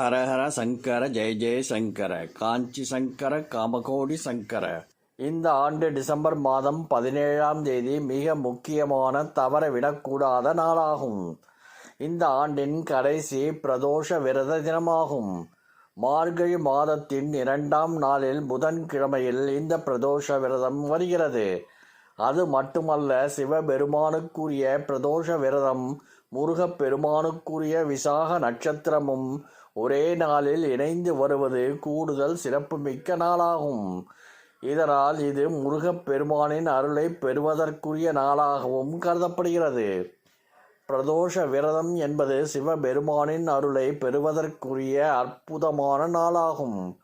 ஹரஹர சங்கர ஜெய ஜெய சங்கர காஞ்சி சங்கர காமகோடி சங்கர. இந்த ஆண்டு டிசம்பர் மாதம் பதினேழாம் தேதி மிக முக்கியமான தவறவிடக்கூடாத நாளாகும். இந்த ஆண்டின் கடைசி பிரதோஷ விரத தினமாகும். மார்கழி மாதத்தின் இரண்டாம் நாளில் புதன்கிழமையில் இந்த பிரதோஷ விரதம் வருகிறது. அது மட்டுமல்ல சிவபெருமானுக்குரிய பிரதோஷ விரதம் முருகப் பெருமானுக்குரிய விசாக நட்சத்திரமும் ஒரே நாளில் இணைந்து வருவது கூடுதல் சிறப்புமிக்க நாளாகும். இதனால் இது முருகப் பெருமானின் அருளை பெறுவதற்குரிய நாளாகவும் கருதப்படுகிறது. பிரதோஷ விரதம் என்பது சிவபெருமானின் அருளை பெறுவதற்குரிய அற்புதமான நாளாகும்.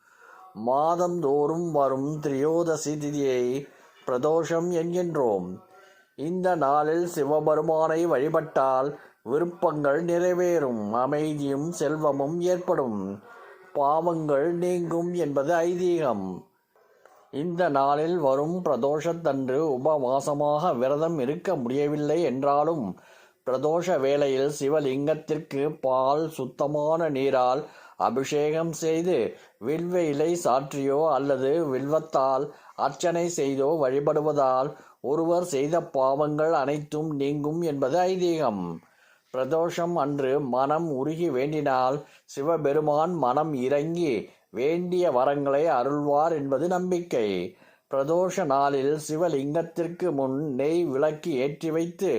மாதந்தோறும் வரும் திரியோதசி திதியை பிரதோஷம் என்கின்றோம். இந்த நாளில் சிவபெருமானை வழிபட்டால் விருப்பங்கள் நிறைவேறும் அமைதியும் செல்வமும் ஏற்படும். பாவங்கள் நீங்கும் என்பது ஐதீகம். இந்த நாளில் வரும் பிரதோஷத்தன்று உபவாசமாக விரதம் இருக்க முடியவில்லை என்றாலும் பிரதோஷ வேளையில் சிவலிங்கத்திற்கு பால் சுத்தமான நீரால் அபிஷேகம் செய்து வில்வ இலை சாற்றியோ அல்லது வில்வத்தால் அர்ச்சனை செய்தோ வழிபடுவதால் ஒருவர் செய்த பாவங்கள் அனைத்தும் நீங்கும் என்பது ஐதீகம். பிரதோஷம் அன்று மனம் உருகி வேண்டினால் சிவபெருமான் மனம் இறங்கி வேண்டிய வரங்களை அருள்வார் என்பது நம்பிக்கை. பிரதோஷ நாளில் சிவலிங்கத்திற்கு முன் நெய் விளக்கு ஏற்றி வைத்து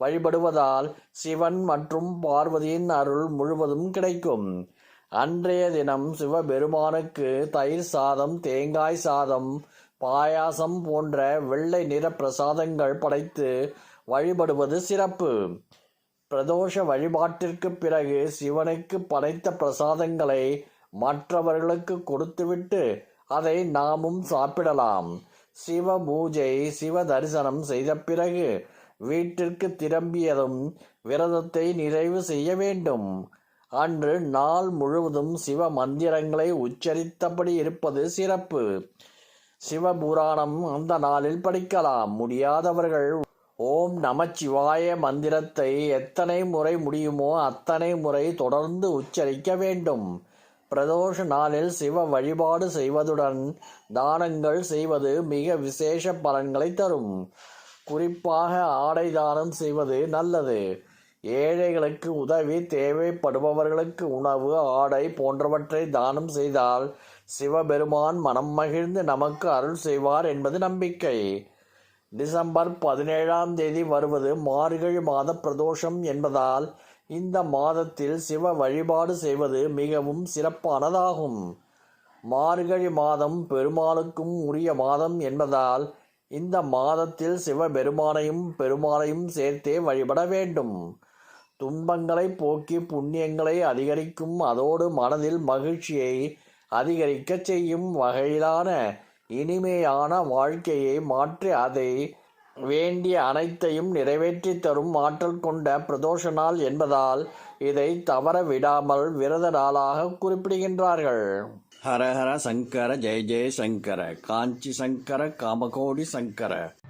வழிபடுவதால் சிவன் மற்றும் பார்வதியின் அருள் முழுவதும் கிடைக்கும். அன்றைய தினம் சிவபெருமானுக்கு தயிர் சாதம் தேங்காய் சாதம் பாயாசம் போன்ற வெள்ளை நிற பிரசாதங்கள் படைத்து வழிபடுவது சிறப்பு. பிரதோஷ வழிபாட்டிற்கு பிறகு சிவனுக்கு படைத்த பிரசாதங்களை மற்றவர்களுக்கு கொடுத்துவிட்டு அதை நாமும் சாப்பிடலாம். சிவ பூஜை சிவ தரிசனம் செய்த பிறகு வீட்டிற்கு திரும்பியதும் விரதத்தை நிறைவு செய்ய வேண்டும். அன்று நாள் முழுவதும் சிவ மந்திரங்களை உச்சரித்தபடி இருப்பது சிறப்பு. சிவபுராணம் அந்த நாளில் படிக்கலாம். முடியாதவர்கள் ஓம் நமச்சிவாய மந்திரத்தை எத்தனை முறை முடியுமோ அத்தனை முறை தொடர்ந்து உச்சரிக்க வேண்டும். பிரதோஷ நாளில் சிவ வழிபாடு செய்வதுடன் தானங்கள் செய்வது மிக விசேஷ பலன்களை தரும். குறிப்பாக ஆடை தானம் செய்வது நல்லது. ஏழைகளுக்கு உதவி தேவைப்படுபவர்களுக்கு உணவு ஆடை போன்றவற்றை தானம் செய்தால் சிவபெருமான் மனம் மகிழ்ந்து நமக்கு அருள் செய்வார் என்பது நம்பிக்கை. டிசம்பர் பதினேழாம் தேதி வருவது மார்கழி மாத பிரதோஷம் என்பதால் இந்த மாதத்தில் சிவ வழிபாடு செய்வது மிகவும் சிறப்பானதாகும். மார்கழி மாதம் பெருமாளுக்கும் உரிய மாதம் என்பதால் இந்த மாதத்தில் சிவபெருமானையும் பெருமாளையும் சேர்த்தே வழிபட வேண்டும். துன்பங்களை போக்கி புண்ணியங்களை அதிகரிக்கும் அதோடு மனதில் மகிழ்ச்சியை அதிகரிக்கச் செய்யும் வகையிலான இனிமையான வாழ்க்கையை மாற்றி அதை வேண்டிய அனைத்தையும் நிறைவேற்றி தரும் ஆற்றல் கொண்ட பிரதோஷ நாள் என்பதால் இதை தவற விடாமல் விரத நாளாக குறிப்பிடுகின்றார்கள். ஹரஹர சங்கர ஜெய ஜெய சங்கர காஞ்சி சங்கர காமகோடி சங்கர.